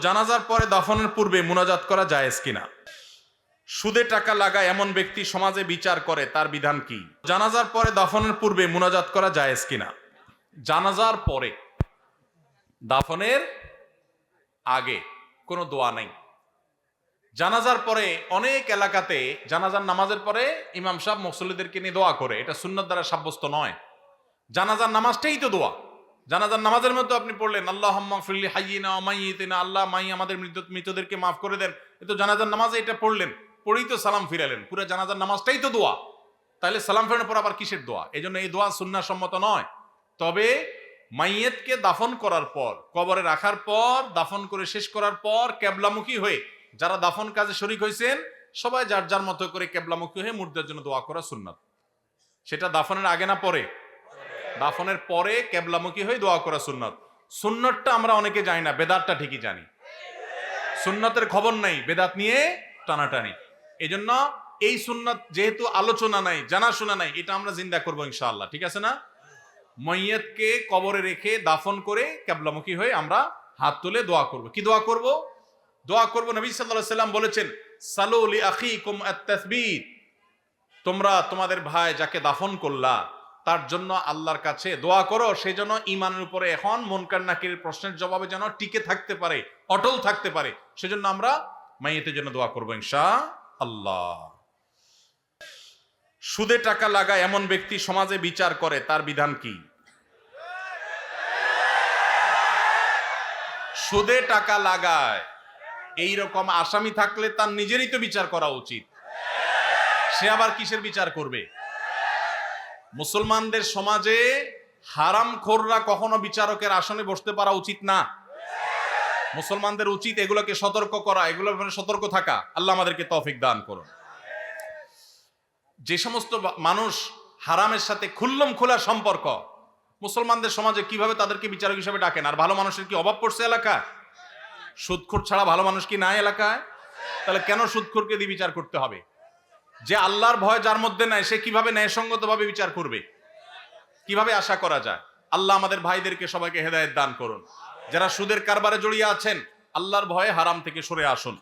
জানাজার পরে দাফনের পূর্বে মুনাজাত করা জায়েজ কিনা? সুদে টাকা লাগায় এমন ব্যক্তি সমাজে বিচার করে, তার বিধান কি? জানাজার পরে দাফনের পূর্বে মুনাজাত করা জায়েজ কিনা? জানাজার পরে, দাফনের আগে কোনো দোয়া নেই। জানাজার পরে অনেক এলাকাতে, জানাজার নামাজের পরে ইমাম সাহেব মুসল্লিদেরকে নিয়ে দোয়া করে, এটা সুন্নত দ্বারা সাব্যস্ত নয়। জানাজার নামাজটাই তো দোয়া। জানাজার নামাজের মধ্যে আপনি পড়লেন আল্লাহ ফিল্লি হাইয়িনা মাইয়িতিনা, আল্লাহ মাই আমাদের মৃত মৃতদেরকে মাফ করে দেন। এ তো জানাজার নামাজে এটা পড়লেন, পড়েই তো সালাম ফিরালেন, পুরো জানাজার নামাজটাই তো দোয়া। তাহলে সালাম ফেরানোর পর আবার কিসের দোয়া? এই জন্য এই দোয়া সুন্না সম্মত নয়। তবে মাইয়েতকে দাফন করার পর, কবরে রাখার পর, দাফন করে শেষ করার পর কেবলামুখী হয়ে যারা দাফন কাজে শরিক হয়েছেন সবাই যার যার মতো করে কেবলামুখী হয়ে মুর্দার জন্য দোয়া করা সুন্নাত। সেটা দাফনের আগে না পরে? দাফনের পরে কেবলামুখী হয়ে দোয়া করা সুন্নত। সুন্নতটা আমরা অনেকে জানি না, বেদাতটা ঠিকই জানি। সুন্নতের খবর নাই, বেদাত নিয়ে টানাটানি। এই জন্য এই সুন্নত যেহেতু আলোচনা নাই, জানাশোনা নাই, এটা আমরা জিন্দা করব ইনশাআল্লাহ, ঠিক আছে না? মৈয়তকে কবরে রেখে দাফন করে কেবলামুখী হয়ে আমরা হাত তুলে দোয়া করব। কি দোয়া করব? দোয়া করব, নবী সাল্লাম বলেছেন সালুলি আখিকুম আত-তাসবিত। তোমরা তোমাদের ভাই যাকে দাফন করলা তার জন্য আল্লাহর কাছে দোয়া করো সেই জন্য ইমানের উপরে এখন মনকার নাকির প্রশ্নের জবাবে যেন টিকে থাকতে পারে, অটল থাকতে পারে। সেজন্য আমরা মাইয়েতের জন্য দোয়া করব ইনশা আল্লাহ সুদে টাকা লাগায় এমন ব্যক্তি সমাজে বিচার করে, তার বিধান কি? সুদে টাকা লাগায় এই রকম আসামি থাকলে তার নিজেরই তো বিচার করা উচিত। সে আবার কিসের বিচার করবে? মুসলমানদের সমাজে হারাম খোররা কখনো বিচারকের আসনে বসতে পারা উচিত না। মুসলমানদের উচিত এগুলোকে সতর্ক করা, এগুলোর ব্যাপারে সতর্ক থাকা। আল্লাহ আমাদেরকে তফিক দান করুন। যে সমস্ত মানুষ হারামের সাথে খুল্লম খোলা সম্পর্ক, মুসলমানদের সমাজে কীভাবে তাদেরকে বিচারক হিসাবে ডাকেন? আর ভালো মানুষের কি অভাব পড়ছে এলাকা সুদখোর ছাড়া ভালো মানুষ কি নাই এলাকায়? তাহলে কেন সুদখোরকে দিয়ে বিচার করতে হবে? যে আল্লাহর ভয় যার মধ্যে নাই সে কীভাবে ন্যায়সঙ্গতভাবে বিচার করবে? কীভাবে আশা করা যায়? আল্লাহ আমাদের ভাইদেরকে সবাইকে হেদায়ত দান করুন। যারা সুদের কারবারে জড়িয়ে আছেন, আল্লাহর ভয়ে হারাম থেকে সরে আসুন।